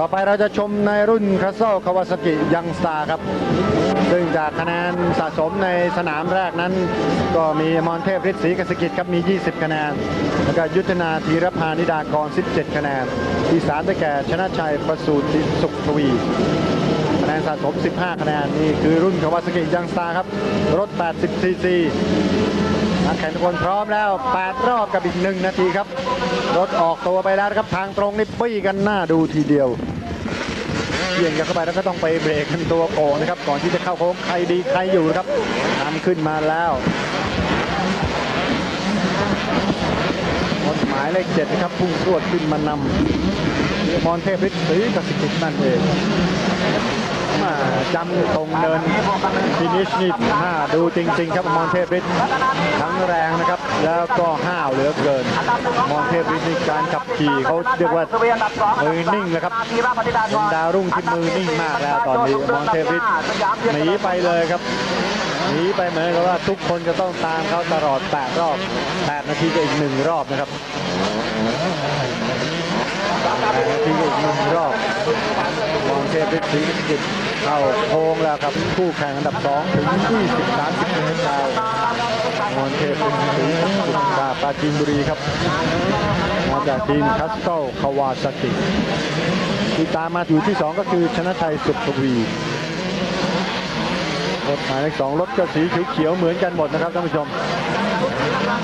ต่อไปเราจะชมในรุ่นคา s เซลคาวาซากิยังสตาร์ครับ ซึ่งจากคะแนนสะสมในสนามแรกนั้น ก็มีมอนเทพฤทธิ์ศรีกสิกิจครับมี 20 คะแนน แล้วก็ยุทธนาธีรพานิดากร 17 คะแนน ที่สามได้แก่ชนะชัยประสูติสุขทวีคะแนนสะสม 15 คะแนนนี่คือรุ่นคาวาซากิยังสตาร์ครับ รถ 80 ซีซี นักแข่งทุกคนพร้อมแล้ว 8 รอบกับอีก1นาทีครับรถออกตัวไปแล้วครับทางตรงนี่ปี้กันหน้าดูทีเดียวเบี่ยงกันเข้าไปแล้วก็ต้องไปเบรกกันตัวโก่งนะครับ ก่อนที่จะเข้าโค้งใครดีใครอยู่นะครับนำขึ้นมาแล้วรถหมายเลขเจ็ดนะครับพุ่งรวดขึ้นมานำมอนเทพฤทธิ์ศรีกสิกิจนั่นเอง จำตรงเดินฟินิชนี่น่าดูจริง ๆ ครับมอนเทพฤทธิ์ทั้งแรงนะครับ แล้วก็ห้าวเหลือเกิน มอนเทพฤทธิ์นี่การขับขี่เขาเรียกว่ามือนิ่งนะครับเป็นดาวรุ่งที่มือนิ่งมากแล้วตอนนี้มอนเทพฤทธิ์หนีไปเลยครับหนีไปเหมือนกับว่าทุกคนจะต้องตามเขาตลอด 8 รอบ 8 นาทีก็อีกหนึ่งรอบนะครับ8นาทีก็อีกหนึ่งรอบ เทพฤทธิ์ศรีกิจเข้าโค้งแล้วครับคู่แข่งอันดับ 2 ถึง 20 30คะแนนดาวมอนเทพฤทธิ์ศรีกิจจาปราจีนบุรีครับ มาจากทีมคัสเตลคาวาซากิที่ตามมาอยู่ที่ 2 ก็คือชนะชัยสุขทวี รถหมายเลขสองรถก็สีเขียวเหมือนกันหมดนะครับท่านผู้ชม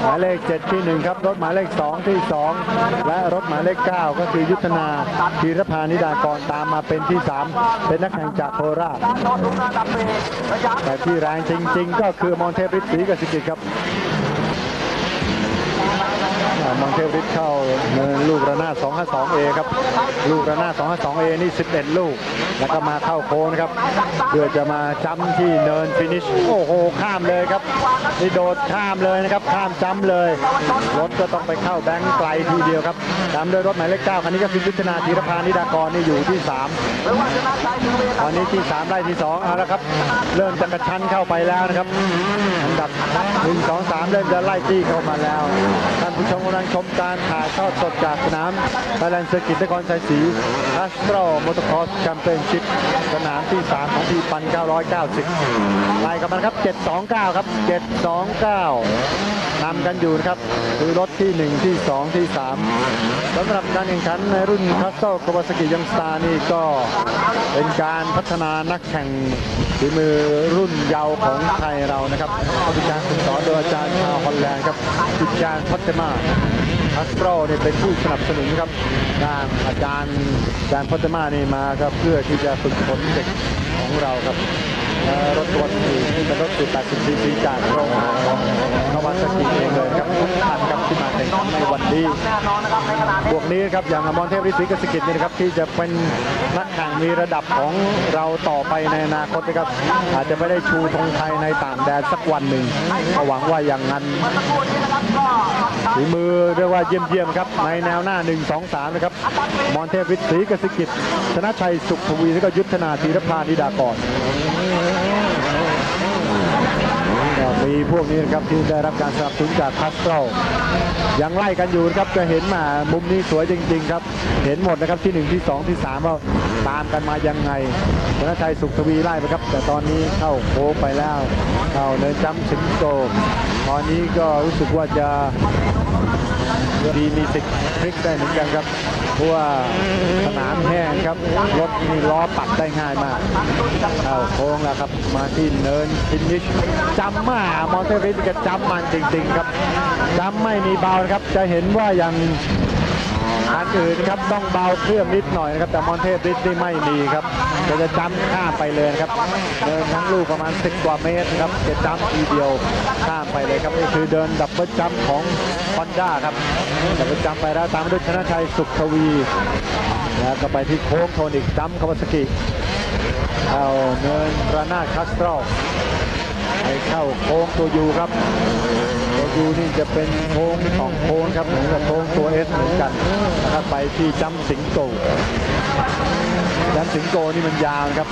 หมายเลข 7 ที่ 1 ครับ รถหมายเลข 2 ที่ 2 และรถหมายเลข 9 ก็คือยุทธนาธีรพานิดากรตามมาเป็นที่ 3 เป็นนักแข่งจากโคราชแต่ที่แรงจริง ๆ ก็คือมอนเทพฤทธิ์ศรีกสิกิครับ เทพฤทธิ์เข้าเนินลูกระนาด 252A ครับ ลูกระนาด 252A นี่ 11 ลูก แล้วก็มาเข้าโค้งนะครับ เพื่อจะมาจ้ำที่เนินฟินิช โอ้โห ข้ามเลยครับ นี่โดดข้ามเลยนะครับ ข้ามจ้ำเลย รถก็ต้องไปเข้าแบงค์ไกลทีเดียวครับตามด้วยรถหมายเลขเก้าคันนี้ก็คือยุทธนาธีรพานิดากรนี่อยู่ที่ 3 ตอนนี้ที่ 3 ได้ที่ 2 เอาละครับ เริ่มจะกระชั้นเข้าไปแล้วนะครับอันดับ1 2 3 เริ่มจะไล่จี้เข้ามาแล้ว ท่านผู้ชมกำลังชมการถ่ายทอดสดจากสนามไทยแลนด์เซอร์กิตนครชัยศรีอัสโตรมอเตอร์คอร์สแชมเปี้ยนชิพสนามที่ 3 ของปี 1990ไล่กันมานครับ 729 ครับ 729นำกันอยู่นะครับ คือรถที่ 1 ที่ 2 ที่ 3สำหรับการแข่งขันในรุ่นคัสเซิลกวาสกิยังสตาร์นี่ก็เป็นการพัฒนานักแข่งฝีมือรุ่นเยาว์ของไทยเรานะครับเป็นการฝึกสอนโดยอาจารย์ชาวฮอลแลนด์ครับอาจารพัฒมา พัสโตรเนี่ยเป็นผู้สนับสนุนครับด้านอาจารย์อาจารย์พัฒมานี่มาครับเพื่อที่จะฝึกฝนเด็กของเราครับ รถตัวที่ที่เป็นรถสูตร80ซีซีจากโรงงานของคาวาซากิเองเลยครับทุกคันครับที่มาแข่งขันในวันนี้พวกนี้ครับอย่างอมรเทพฤทธิ์กสิกิจนี่นะครับที่จะเป็นนักแข่งมีระดับของเราต่อไปในอนาคตนะครับอาจจะไม่ได้ชูธงไทยในต่างแดนสักวันหนึ่งหวังว่าอย่างนั้นฝีมือเรียกว่าเยี่ยมๆครับในแนวหน้า 1 2 3 นะครับมรเทพฤทธิ์ศรีกสิกิจ ชนะชัยสุขทวีแล้วก็ยุทธนาธีรพานิดากร ก็มีพวกนี้นะครับที่ได้รับการสนับสนุนจากคัสโตรยังไล่กันอยู่นะครับจะเห็นมามุมนี้สวยจริง ๆ ครับ เห็นหมดนะครับที่ 1 ที่ 2 ที่3ว่าตามกันมายังไงธนชัยสุขทวีไล่ไปครับ แต่ตอนนี้เข้าโค้งไปแล้ว เข้าเนินจำสิงโตตอนนี้ก็รู้สึกว่าจะดีมีสิทธิ์พลิกได้เหมือนกันครับ เพราะว่าสนามแห้งครับรถนี่ล้อปัดได้ง่ายมากเข้าโค้งแล้วครับมาที่เนินฟินิชจำมามอเตอร์ริสก็จำมันจริง ๆ ครับจำไม่มีเบานะครับ จะเห็นว่ายังอันอื่นครับต้องเบาเครื่องนิดหน่อยนะครับ แต่มอนเทสริสนี่ไม่มีครับ จะจะจำข้ามไปเลยครับ เดินทั้งลูกประมาณ 10 กว่าเมตรครับจะจำทีเดียวข้ามไปเลยครับนี่คือเดินดับเบิลจัมของฮอนด้าครับดับเบิลจัมไปแล้วตามด้วยชนะชัยสุขทวีแล้วก็ไปที่โค้งโทนิกจัมคาวาสกิเข้าเนินระนาดคัสตรอลไปเข้าโค้งตัวยูครับ ดูนี่จะเป็นโค้งสองโค้งครับเหมือนกับโค้งตัวเอสเหมือนกันนะครับไปที่จำสิงโตจำสิงโตนี่มันยาวครับ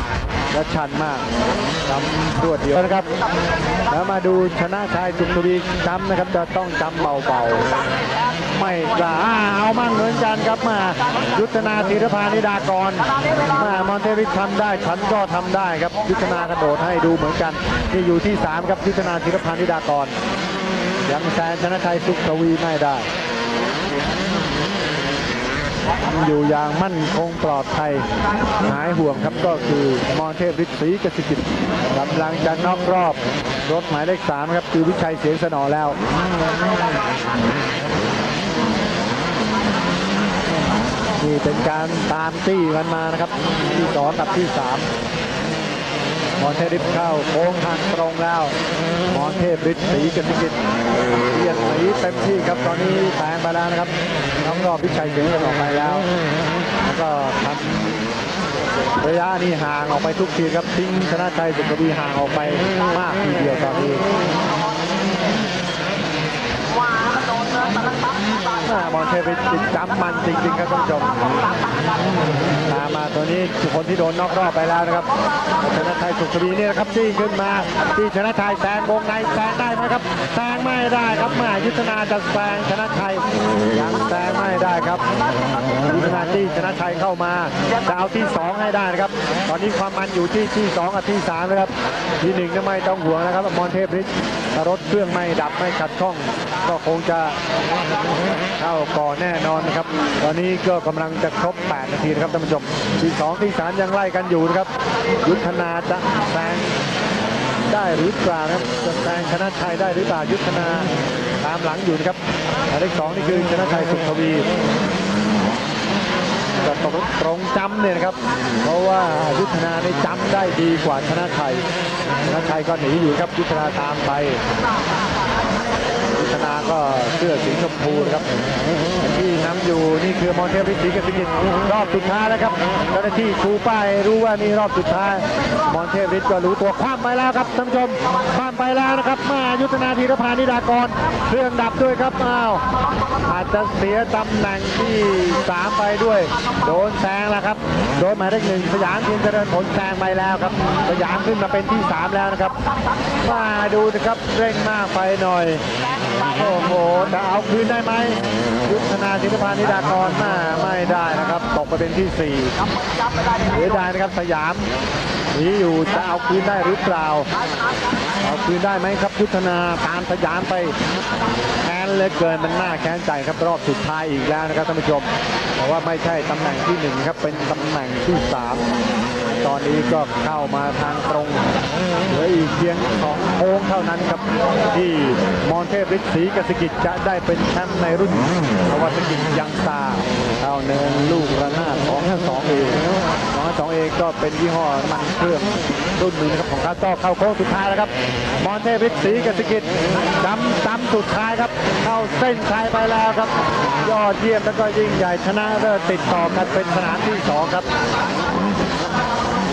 และชันมากจำรวดเดียวนะครับ แล้วมาดูชนะชายสุขทวีจำนะครับ จะต้องจำเบาๆ ไม่กล้าเอามั่งเหมือนกันครับมายุทธนาธีรพานิดากรมามอนเทวิททำได้ฉันก็ทำได้ครับ ยุทธนากระโดดให้ดูเหมือนกัน นี่อยู่ที่ 3 ครับยุทธนาธีรพานิดากร ยังแซงชนะชัยสุขวีไม่ได้ทำอยู่อย่างมั่นคงปลอดภัยหายห่วงครับก็คือมอนเทพฤทธิ์ศรีกสิกิจกำลังจะนอกรอบ รถหมายเลขสามครับคือวิชัยเสียงสนอแล้วนี่เป็นการตามตี้กันมานะครับ ที่สองกับที่สาม มอนเทพริบเข้าโค้งทางตรงแล้วมอนเทพฤทธิ์ศรีกันกิจเรียกสีเต็มที่ครับตอนนี้แตงไปแล้วนะครับน้องรอบพิชัยเสียงสนอไปแล้วแล้วก็ทำระยะนี่ห่างออกไปทุกทีครับทิ้งชนะชัยสุขบีห่างออกไปมากทีเดียวตอนนี้ อ่ามอนเทวิตติดจำมันจริงๆครับท่านผู้ชมตามมาตัวนี้คนที่โดนนอกรอบไปแล้วนะครับ ชนะชัยสุขบีนี่นะครับที่ขึ้นมาที่ชนะชัยแซงวงในแซงได้ไหมครับแซงไม่ได้ครับมายุทธนาจะแซงชนะชัยยังแซงไม่ได้ครับยุทธนาที่ชนะชัยเข้ามาจะเอาที่ 2 ให้ได้นะครับ ตอนนี้ความมันอยู่ที่ที่2กับที่3นะครับที่หนึ่งก็ไม่ต้องห่วงนะครับมอนเทพริช ถ้ารถเครื่องไม่ดับไม่ขัดข้อง ก็คงจะเข้าก่อนแน่นอนนะครับ ตอนนี้ก็กำลังจะครบ 8 นาทีนะครับท่านผู้ชมที่2ที่3ยังไล่กันอยู่นะครับ ยุทธนาจะแซงได้หรือเปล่านะครับจะแซงชนะชัยได้หรือเปล่ายุทธนาตามหลังอยู่นะครับหมายเลขสองนี่คือชนะชัยสุขทวี จะตรงตรงจำเนี่ยนะครับ เพราะว่ายุทธนาในจำได้ดีกว่าชนะชัยชนะชัยก็หนีอยู่ครับยุทธนาตามไป ยุทธนาก็เสื้อสีชมพูนะครับที่นำอยู่นี่คือมอนเทริสีกับสิกิจรอบสุดท้ายแล้วครับเจ้าหน้าที่ชูป้ายรู้ว่านี่รอบสุดท้าย มอนเทริสก็รู้ตัวคว่ำไปแล้วครับท่านผู้ชมคว่ำไปแล้วนะครับมายุทธนาธีรพานิดากรเครื่องดับด้วยครับอ้าวอาจจะเสียตำแหน่งที่สามไปด้วย โดนแซงแล้วครับโดนหมายเลขหนึ่งสยามเทียนเจริญผลแซงไปแล้วครับ สยามขึ้นมาเป็นที่สามแล้วนะครับมาดูนะครับเร่งมากไปหน่อยโอ้โหจะเอาคืนได้ไหมยุทธนาธิตพานิดากรมาไม่ได้นะครับ ตกไปเป็นที่สี่เสียดายนะครับสยามนีอยู่จะเอาคืนได้หรือเปล่า เอาคืนได้ไหมครับ ยุทธนาตามสยามไปแค้นเลยเกินมันน่าแค้นใจครับรอบสุดท้ายอีกแล้วนะครับท่านผู้ชม แต่ว่าไม่ใช่ตำแหน่งที่หนึ่งครับเป็นตำแหน่งที่สามตอนนี้ก็เข้ามาทางตรงเหลืออีกเพียงสองโค้งเท่านั้นครับที่มอนเทพฤทธิ์ศรีกสิกิจจะได้เป็นแชมป์ในรุ่นเพราวาสกิจยังตาเท่าเนินลูกระนาด2 5 2เอง2 5 2เอก็เป็นยี่ห้อน้ำมันเครื่องรุ่นหนึ่งนะครับของคาร์ต้อเข้าโค้งสุดท้ายแล้วครับ มอนเทพิศรีกสิกิจจำจำสุดท้ายครับ เข้าเส้นชัยไปแล้วครับ ยอดเยี่ยมแล้วก็ยิ่งใหญ่ชนะเลิศติดต่อกันเป็นสนามที่สองครับ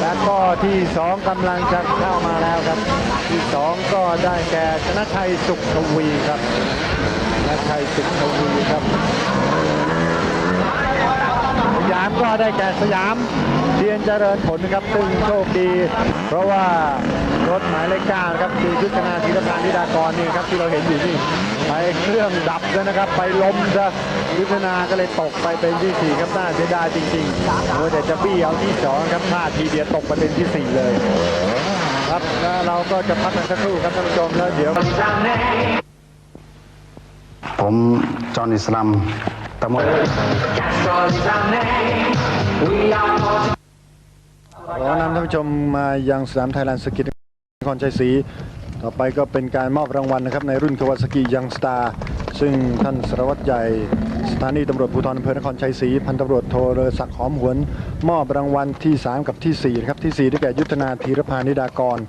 และก็ที่สองกำลังจะเข้ามาแล้วครับ ที่สองก็ได้แก่ชนะชัยสุขทวีครับชนะชัยสุขทวีครับ ยามก็ได้แก่สยามเทียนเจริญผลนะครับซึ่งโชคดี เพราะว่ารถหมายเลขเก้านะครับคือยุทธนาธีรพานธิดากรนี่ครับที่เราเห็นอยู่นี่ไปเครื่องดับเลยนะครับ ไปล้มซะยุทธนาก็เลยตกไปเป็นที่สี่ครับน่าเสียดายจริงๆโอ้แต่จะบี้เอาที่สองครับพลาดทีเดียวตกไปเป็นที่สี่เลย ครับแล้วเราก็จะพักกันสักครู่ครับท่านผู้ชมแล้วเดี๋ยวผมจอห์นอิสลาม ตะมดขอนำท่านผู้ชมมายังสนามไทยแลนด์สกิทนครชัยศรีต่อไปก็เป็นการมอบรางวัลนะครับในรุ่นคาวาซากิยังสตาร์ซึ่งท่านสารวัตรใหญ่สถานีตำรวจภูธรอำเภอนครชัยศรีพันตำรวจโทเรศักดิ์หอมหวน มอบรางวัลที่ 3 กับที่ 4 นะครับ ที่ 4 ได้แก่ยุทธนาธีรพานิดากร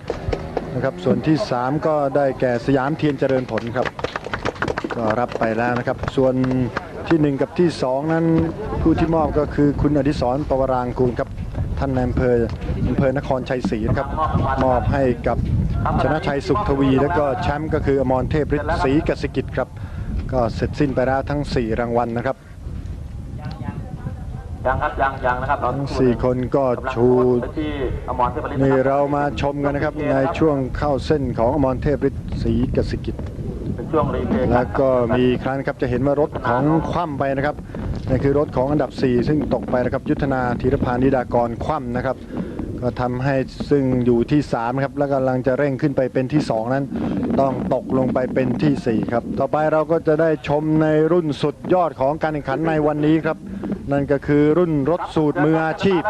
นะครับส่วนที่ 3 ก็ได้แก่สยามเทียนเจริญผลครับ ก็รับไปแล้วนะครับ ส่วน ทีหนึ่1 กับที่ 2 นั้นผู้ที่มอบก็คือคุณอดิศรปวรางกูลครับท่านในอำเภออำเภอนครชัยศรีนะครับมอบให้กับชนะชัยสุขทวี แล้วก็แชมป์ก็คืออมรเทพฤทธิ์ศรีกสิกิจครับ ก็เสร็จสิ้นไปแล้วทั้ง 4 รางวัลนะครับยังครับยังยังนะครับทั้ง4คนก็ชูไปที่อมรเทพฤทธิ์นี่ะคบเรามาชมกันนะครับในช่วงเข้าเส้นของอมรเทพฤทธิ์ศรีกสิกิจเป็น ช่วงรีเพย์แล้วก็มีครั้งครับจะเห็นว่ารถของคว่ำไปนะครับนี่คือรถของอันดับ 4 ซึ่งตกไปนะครับยุทธนาธีรพานิดากรคว่ำนะครับ ก็ทำให้ซึ่งอยู่ที่3ครับแล้วกำลังจะเร่งขึ้นไปเป็นที่ 2 นั้น ต้องตกลงไปเป็นทีสี่ 4 ครับ ต่อไปเราก็จะได้ชมในรุ่นสุดยอดของการแข่งขันในวันนี้ครับ นั่นก็คือรุ่นรถสูตรมืออาชีพ